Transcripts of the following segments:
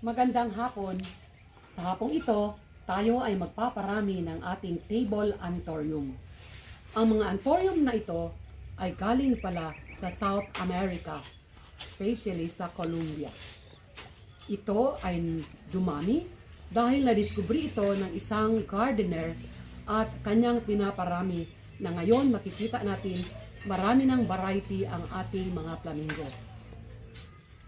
Magandang hapon. Sa hapong ito, tayo ay magpaparami ng ating table anthurium. Ang mga anthurium na ito ay galing pala sa South America, especially sa Colombia. Ito ay dumami dahil na-discovery ito ng isang gardener at kanyang pinaparami na ngayon makikita natin marami ng variety ang ating mga flamingo.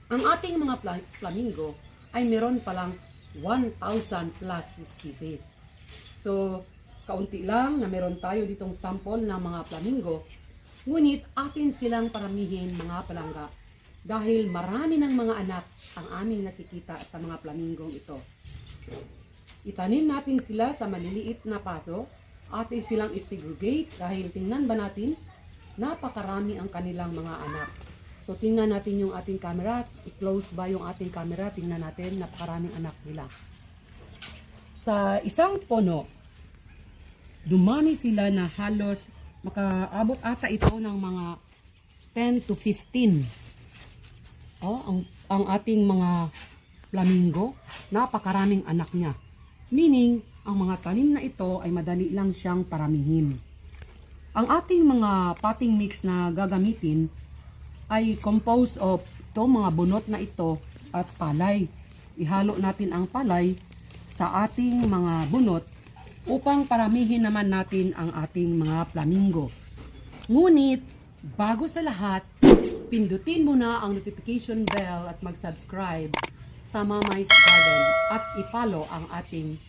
Ang ating mga fla- flamingo ay meron palang 1,000 plus species. So, kaunti lang na meron tayo ditong sample ng mga flamingo, ngunit atin silang paramihin mga palangga dahil marami ng mga anak ang aming nakikita sa mga flamingong ito. Itanim natin sila sa maliliit na paso at silang isegregate dahil tingnan ba natin, napakarami ang kanilang mga anak. So tingnan natin yung ating camera, i-close ba yung ating camera, tingnan natin, napakaraming anak nila. Sa isang puno, dumami sila na halos makaabot ata ito ng mga 10 to 15. Oh, ang, ang ating mga flamingo, napakaraming anak niya. Meaning, ang mga tanim na ito ay madali lang siyang paramihin. Ang ating mga potting mix na gagamitin ay composed of to mga bunot na ito at palay. Ihalo natin ang palay sa ating mga bunot upang paramihin naman natin ang ating mga flamingo. Ngunit, bago sa lahat, pindutin mo na ang notification bell at mag-subscribe sa Mamay's Garden at i-follow ang ating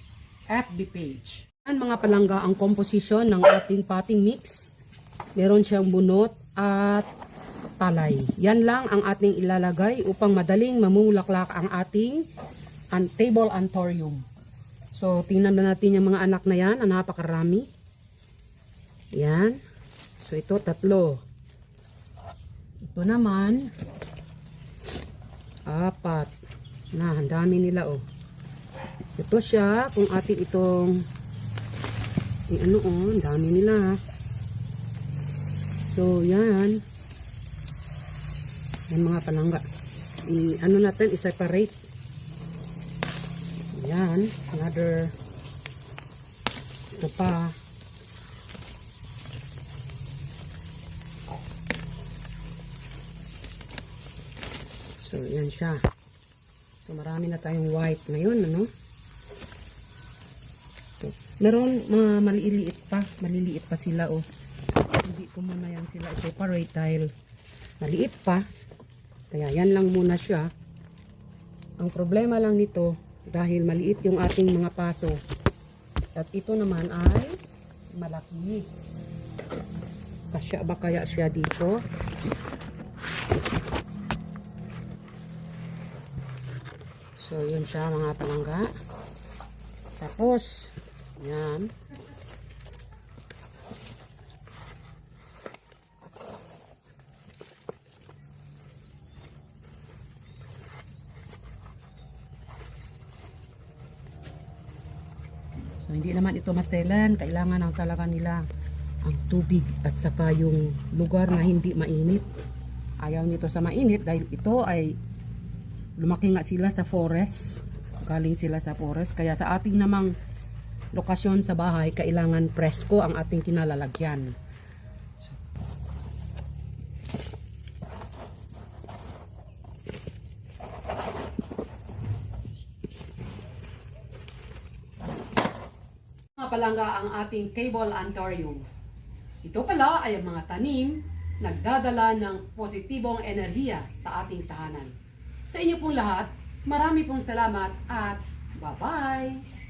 FB page. Ang mga palangga ang komposisyon ng ating potting mix. Meron siyang bunot at palay. Yan lang ang ating ilalagay upang madaling mamulaklak ang ating an table anthurium. So, tingnan na natin yung mga anak na yan, ang napakarami. Yan. So, ito tatlo. Ito naman, apat. Na, ang dami nila oh. Ito siya, kung atin itong, eh, ano oh, ang dami nila. So, yan. Yan mga palangga. I, ano natin, i-separate. Yan, another, ito pa. So, yan siya. So, marami na tayong white ngayon, ano? So, meron mga maliliit pa. Maliliit pa sila, oh. Hindi ko muna yan sila separate dahil maliit pa. Kaya yan lang muna siya. Ang problema lang nito, dahil maliit yung ating mga paso. At ito naman ay malaki. Kasya ba kaya siya dito? So, yun siya mga palangga. Tapos, yan. So, hindi naman ito maselan. Kailangan ng talaga nila ang tubig at saka yung lugar na hindi mainit. Ayaw nito sa mainit dahil ito ay lumaki nga sila sa forest. Galing sila sa forest. Kaya sa ating namang lokasyon sa bahay, kailangan presko ang ating kinalalagyan. Palangga ang ating table anthurium. Ito pala ay ang mga tanim nagdadala ng positibong enerhiya sa ating tahanan. Sa inyo pong lahat, marami pong salamat at bye-bye!